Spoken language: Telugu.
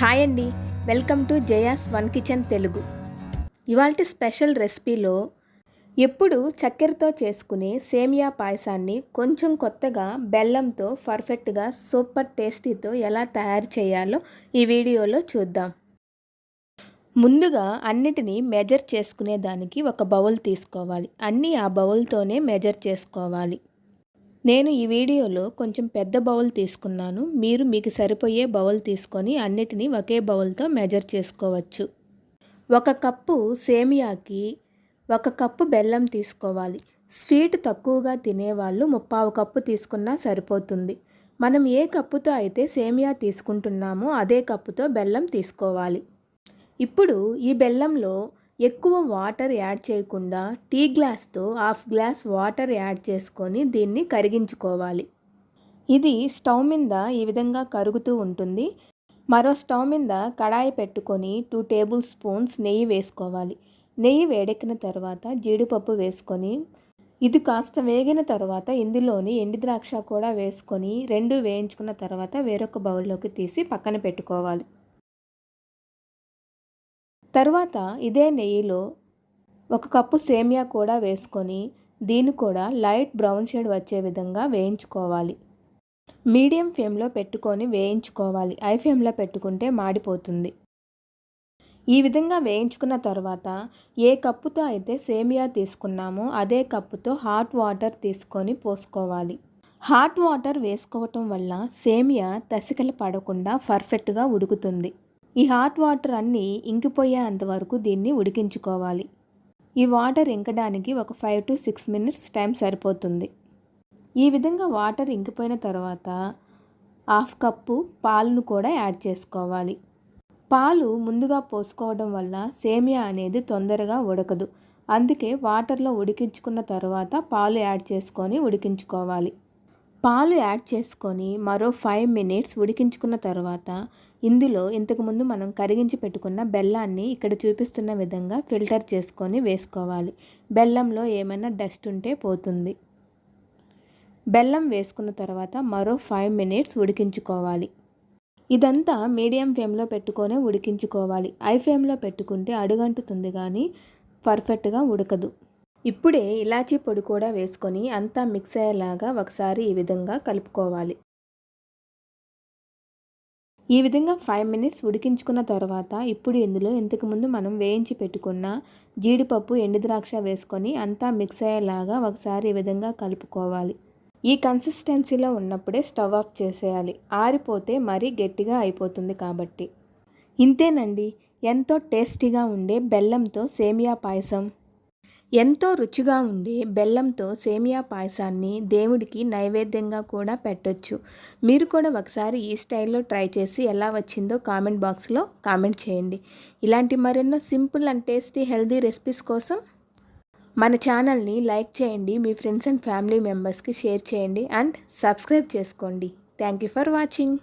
హాయ్ అండి. Welcome to Jaya's one kitchen Telugu. ఇవాళ స్పెషల్ రెసిపీలో ఎప్పుడు చక్కెరతో చేసుకునే సేమియా పాయసాన్ని కొంచెం కొత్తగా బెల్లంతో పర్ఫెక్ట్గా సూపర్ టేస్టీతో ఎలా తయారు చేయాలో ఈ వీడియోలో చూద్దాం. ముందుగా అన్నిటినీ మెజర్ చేసుకునే దానికి ఒక బౌల్ తీసుకోవాలి. అన్నీ ఆ బౌల్తోనే మెజర్ చేసుకోవాలి. నేను ఈ వీడియోలో కొంచెం పెద్ద బౌల్ తీసుకున్నాను. మీరు మీకు సరిపోయే బౌల్ తీసుకొని అన్నిటినీ ఒకే బౌల్తో మెజర్ చేసుకోవచ్చు. ఒక కప్పు సేమియాకి ఒక కప్పు బెల్లం తీసుకోవాలి. స్వీట్ తక్కువగా తినేవాళ్ళు ముప్పావు కప్పు తీసుకున్నా సరిపోతుంది. మనం ఏ కప్పుతో అయితే సేమియా తీసుకుంటున్నామో అదే కప్పుతో బెల్లం తీసుకోవాలి. ఇప్పుడు ఈ బెల్లంలో ఎక్కువ వాటర్ యాడ్ చేయకుండా టీ గ్లాస్తో హాఫ్ గ్లాస్ వాటర్ యాడ్ చేసుకొని దీన్ని కరిగించుకోవాలి. ఇది స్టవ్ మీద ఈ విధంగా కరుగుతూ ఉంటుంది. మరో స్టవ్ మీద కడాయి పెట్టుకొని టూ టేబుల్ స్పూన్స్ నెయ్యి వేసుకోవాలి. నెయ్యి వేడెక్కిన తర్వాత జీడిపప్పు వేసుకొని ఇది కాస్త వేగిన తర్వాత ఇందులోని ఎండి ద్రాక్ష కూడా వేసుకొని రెండు వేయించుకున్న తర్వాత వేరొక బౌల్లోకి తీసి పక్కన పెట్టుకోవాలి. తర్వాత ఇదే నెయ్యిలో ఒక కప్పు సేమియా కూడా వేసుకొని దీన్ని కూడా లైట్ బ్రౌన్ షేడ్ వచ్చే విధంగా వేయించుకోవాలి. మీడియం ఫ్లేమ్లో పెట్టుకొని వేయించుకోవాలి. ఐ ఫ్లేమ్లో పెట్టుకుంటే మాడిపోతుంది. ఈ విధంగా వేయించుకున్న తర్వాత ఏ కప్పుతో అయితే సేమియా తీసుకున్నామో అదే కప్పుతో హాట్ వాటర్ తీసుకొని పోసుకోవాలి. హాట్ వాటర్ వేసుకోవటం వల్ల సేమియా తసికలు పడకుండా పర్ఫెక్ట్గా ఉడుకుతుంది. ఈ హాట్ వాటర్ అన్నీ ఇంకిపోయేంత వరకు దీన్ని ఉడికించుకోవాలి. ఈ వాటర్ ఇంకడానికి ఒక five to six minutes time సరిపోతుంది. ఈ విధంగా వాటర్ ఇంకిపోయిన తర్వాత హాఫ్ కప్పు పాలను కూడా యాడ్ చేసుకోవాలి. పాలు ముందుగా పోసుకోవడం వల్ల సేమియా అనేది తొందరగా ఉడకదు. అందుకే వాటర్లో ఉడికించుకున్న తర్వాత పాలు యాడ్ చేసుకొని ఉడికించుకోవాలి. పాలు యాడ్ చేసుకొని మరో ఫైవ్ మినిట్స్ ఉడికించుకున్న తర్వాత ఇందులో ఇంతకుముందు మనం కరిగించి పెట్టుకున్న బెల్లాన్ని ఇక్కడ చూపిస్తున్న విధంగా ఫిల్టర్ చేసుకొని వేసుకోవాలి. బెల్లంలో ఏమైనా డస్ట్ ఉంటే పోతుంది. బెల్లం వేసుకున్న తర్వాత మరో ఫైవ్ మినిట్స్ ఉడికించుకోవాలి. ఇదంతా మీడియం ఫ్లేమ్లో పెట్టుకొని ఉడికించుకోవాలి. ఐ ఫ్లేమ్లో పెట్టుకుంటే అడుగంటుతుంది కానీ పర్ఫెక్ట్గా ఉడకదు. ఇప్పుడే ఇలాచీ పొడి కూడా వేసుకొని అంతా మిక్స్ అయ్యేలాగా ఒకసారి ఈ విధంగా కలుపుకోవాలి. ఈ విధంగా ఫైవ్ మినిట్స్ ఉడికించుకున్న తర్వాత ఇప్పుడు ఇందులో ఇంతకుముందు మనం వేయించి పెట్టుకున్న జీడిపప్పు ఎండుద్రాక్ష వేసుకొని అంతా మిక్స్ అయ్యేలాగా ఒకసారి ఈ విధంగా కలుపుకోవాలి. ఈ కన్సిస్టెన్సీలో ఉన్నప్పుడే స్టవ్ ఆఫ్ చేసేయాలి. ఆరిపోతే మరీ గట్టిగా అయిపోతుంది కాబట్టి. ఇంతేనండి. ఎంతో టేస్టీగా ఉండే బెల్లంతో సేమియా పాయసం. ఎంతో రుచిగా ఉండే బెల్లంతో సేమియా పాయసాన్ని దేవుడికి నైవేద్యంగా కూడా పెట్టొచ్చు. మీరు కూడా ఒకసారి ఈ స్టైల్లో ట్రై చేసి ఎలా వచ్చిందో కామెంట్ బాక్స్లో కామెంట్ చేయండి. ఇలాంటి మరెన్నో simple and tasty healthy recipes కోసం మన ఛానల్ని లైక్ చేయండి మీ ఫ్రెండ్స్ అండ్ ఫ్యామిలీ మెంబర్స్కి షేర్ చేయండి అండ్ సబ్స్క్రైబ్ చేసుకోండి. Thank you for watching.